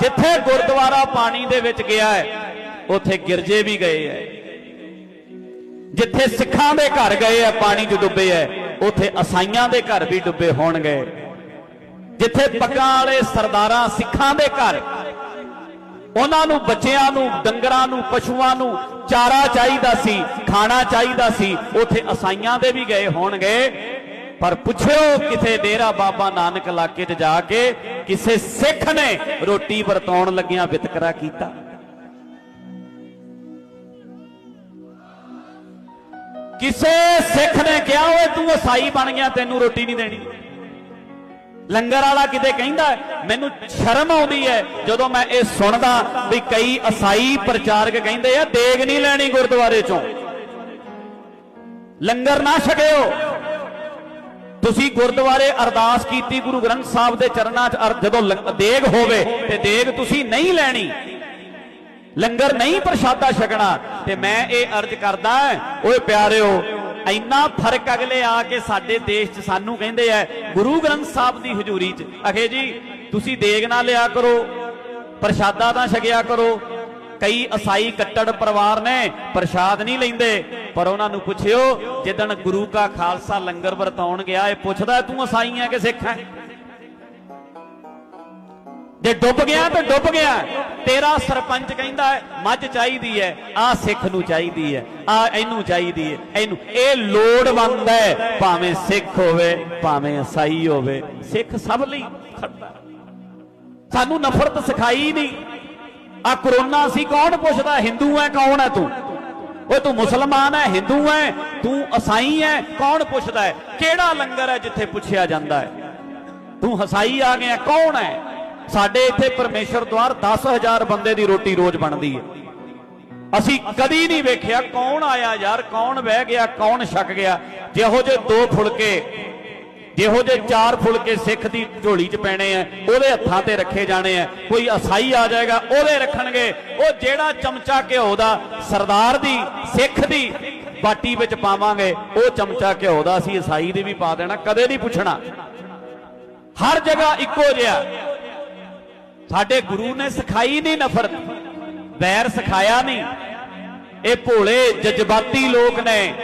ਜਿੱਥੇ ਗੁਰਦੁਆਰਾ ਪਾਣੀ ਦੇ ਵਿੱਚ ਗਿਆ ਹੈ, ਉੱਥੇ ਗਿਰਜੇ ਵੀ ਗਏ ਹੈ। ਜਿੱਥੇ ਸਿੱਖਾਂ ਦੇ ਘਰ ਗਏ ਹੈ, ਪਾਣੀ 'ਚ ਡੁੱਬੇ ਹੈ, ਉੱਥੇ ਅਸਾਈਆਂ ਦੇ ਘਰ ਵੀ ਡੁੱਬੇ ਹੋਣਗੇ। ਜਿੱਥੇ ਪੱਗਾਂ ਵਾਲੇ ਸਰਦਾਰਾਂ ਸਿੱਖਾਂ ਦੇ ਘਰ, ਉਹਨਾਂ ਨੂੰ, ਬੱਚਿਆਂ ਨੂੰ, ਡੰਗਰਾਂ ਨੂੰ, ਪਸ਼ੂਆਂ ਨੂੰ ਚਾਰਾ ਚਾਹੀਦਾ ਸੀ, ਖਾਣਾ ਚਾਹੀਦਾ ਸੀ, ਉੱਥੇ ਅਸਾਈਆਂ ਦੇ ਵੀ ਗਏ ਹੋਣਗੇ। ਪਰ ਪੁੱਛਿਓ ਕਿਥੇ ਡੇਰਾ ਬਾਬਾ ਨਾਨਕ ਇਲਾਕੇ 'ਚ ਜਾ ਕੇ ਕਿਸੇ ਸਿੱਖ ਨੇ ਰੋਟੀ ਵਰਤਾਉਣ ਲੱਗਿਆਂ ਵਿਤਕਰਾ ਕੀਤਾ। ਕਿਸੇ ਸਿੱਖ ਨੇ ਕਿਹਾ, ਓਏ, ਤੂੰ ਈਸਾਈ ਬਣ ਗਿਆ, ਤੈਨੂੰ ਰੋਟੀ ਨਹੀਂ ਦੇਣੀ। ਲੰਗਰ ਵਾਲਾ ਕਿਤੇ ਕਹਿੰਦਾ, ਮੈਨੂੰ ਸ਼ਰਮ ਆਉਂਦੀ ਹੈ ਜਦੋਂ ਮੈਂ ਇਹ ਸੁਣਦਾ ਵੀ ਕਈ ਈਸਾਈ ਪ੍ਰਚਾਰਕ ਕਹਿੰਦੇ ਆ, ਦੇਗ ਨਹੀਂ ਲੈਣੀ ਗੁਰਦੁਆਰੇ ਚੋਂ। ਲੰਗਰ ਨਾ ਛਕਿਓ। ਤੁਸੀਂ ਗੁਰਦੁਆਰੇ ਅਰਦਾਸ ਕੀਤੀ ਗੁਰੂ ਗ੍ਰੰਥ ਸਾਹਿਬ ਦੇ ਚਰਨਾਂ 'ਚ ਜਦੋਂ ਦੇਗ ਹੋਵੇ ਤੇ ਦੇਗ ਤੁਸੀਂ ਨਹੀਂ ਲੈਣੀ। ਲੰਗਰ ਨਹੀਂ ਪ੍ਰਸ਼ਾਦਾ ਛਕਣਾ। ਤੇ ਮੈਂ ਇਹ ਅਰਜ਼ ਕਰਦਾ ਓਏ ਪਿਆਰਿਓ, ਇੰਨਾ ਫ਼ਰਕ ਅਗਲੇ ਆ ਕੇ ਸਾਡੇ ਦੇਸ਼ 'ਚ ਸਾਨੂੰ ਕਹਿੰਦੇ ਐ ਗੁਰੂ ਗ੍ਰੰਥ ਸਾਹਿਬ ਦੀ ਹਜ਼ੂਰੀ 'ਚ। ਅਖੇ ਜੀ, ਤੁਸੀਂ ਦੇਗ ਨਾ ਲਿਆ ਕਰੋ, ਪ੍ਰਸ਼ਾਦਾ ਤਾਂ ਛਕਿਆ ਕਰੋ। ਕਈ ਅਸਾਈ ਕੱਟੜ ਪਰਿਵਾਰ ਨੇ ਪ੍ਰਸ਼ਾਦ ਨਹੀਂ ਲੈਂਦੇ। ਪਰ ਉਹਨਾਂ ਨੂੰ ਪੁੱਛਿਓ, ਜਿੱਦਣ ਗੁਰੂ ਕਾ ਖਾਲਸਾ ਲੰਗਰ ਵਰਤਾਉਣ ਗਿਆ, ਇਹ ਪੁੱਛਦਾ, ਤੂੰ ਅਸਾਈ ਹੈ ਕਿ ਸਿੱਖ ਹੈ? ਜੇ ਡੁੱਬ ਗਿਆ ਤਾਂ ਡੁੱਬ ਗਿਆ। ਤੇਰਾ ਸਰਪੰਚ ਕਹਿੰਦਾ, ਮੱਝ ਚਾਹੀਦੀ ਹੈ, ਆ ਸਿੱਖ ਨੂੰ ਚਾਹੀਦੀ ਹੈ, ਆ ਇਹਨੂੰ ਚਾਹੀਦੀ ਹੈ, ਇਹਨੂੰ। ਇਹ ਲੋੜਵੰਦ ਹੈ, ਭਾਵੇਂ ਸਿੱਖ ਹੋਵੇ, ਭਾਵੇਂ ਈਸਾਈ ਹੋਵੇ। ਸਿੱਖ ਸਭ ਲਈ ਖੜਦਾ। ਸਾਨੂੰ ਨਫ਼ਰਤ ਸਿਖਾਈ ਨਹੀਂ। ਆ ਕਰੋਨਾ ਸੀ ਕੌਣ ਪੁੱਛਦਾ? ਹਿੰਦੂ ਹੈ ਕੌਣ ਹੈ ਤੂੰ? ਓਏ ਤੂੰ ਮੁਸਲਮਾਨ ਹੈ ਹਿੰਦੂ ਹੈ ਤੂੰ ਈਸਾਈ ਹੈ ਕੌਣ ਪੁੱਛਦਾ ਹੈ ਕਿਹੜਾ ਲੰਗਰ ਹੈ ਜਿੱਥੇ ਪੁੱਛਿਆ ਜਾਂਦਾ ਹੈ ਤੂੰ ਹਸਾਈ ਆ ਗਿਆ, ਕੌਣ ਹੈ ਸਾਡੇ ਇੱਥੇ ਪਰਮੇਸ਼ਰ ਦਵਾਰ 10000 ਬੰਦੇ ਦੀ ਰੋਟੀ ਰੋਜ਼ ਬਣਦੀ ਹੈ ਅਸੀਂ ਕਦੀ ਨਹੀਂ ਵੇਖਿਆ ਕੌਣ ਆਇਆ ਯਾਰ, ਕੌਣ ਬਹਿ ਗਿਆ, ਕੌਣ ਛਕ ਗਿਆ। ਜਿਹੋ ਜੇ ਦੋ ਫੁਲਕੇ ਜਿਹੋ ਜੇ ਚਾਰ ਫੁਲਕੇ ਸਿੱਖ ਦੀ ਝੋਲੀ 'ਚ ਪੈਣੇ ਆ, ਉਹਦੇ ਹੱਥਾਂ ਤੇ ਰੱਖੇ ਜਾਣੇ ਆ। ਕੋਈ ਅਸਾਈ ਆ ਜਾਏਗਾ, ਉਹਦੇ ਰੱਖਣਗੇ। ਉਹ ਜਿਹੜਾ ਚਮਚਾ ਘਿਓ ਦਾ ਸਰਦਾਰ ਦੀ, ਸਿੱਖ ਦੀ ਬਾਟੀ ਵਿੱਚ ਪਾਵਾਂਗੇ, ਉਹ ਚਮਚਾ ਘਿਓ ਦਾ ਅਸੀਂ ਈਸਾਈ ਦੀ ਵੀ ਪਾ ਦੇਣਾ, ਕਦੇ ਨਹੀਂ ਪੁੱਛਣਾ। ਹਰ ਜਗ੍ਹਾ ਇੱਕੋ ਜਿਹਾ। ਸਾਡੇ ਗੁਰੂ ਨੇ ਸਿਖਾਈ ਨਹੀਂ ਨਫ਼ਰਤ ਵੈਰ ਸਿਖਾਇਆ ਨਹੀਂ। ਇਹ ਭੋਲੇ ਜਜ਼ਬਾਤੀ ਲੋਕ ਨੇ।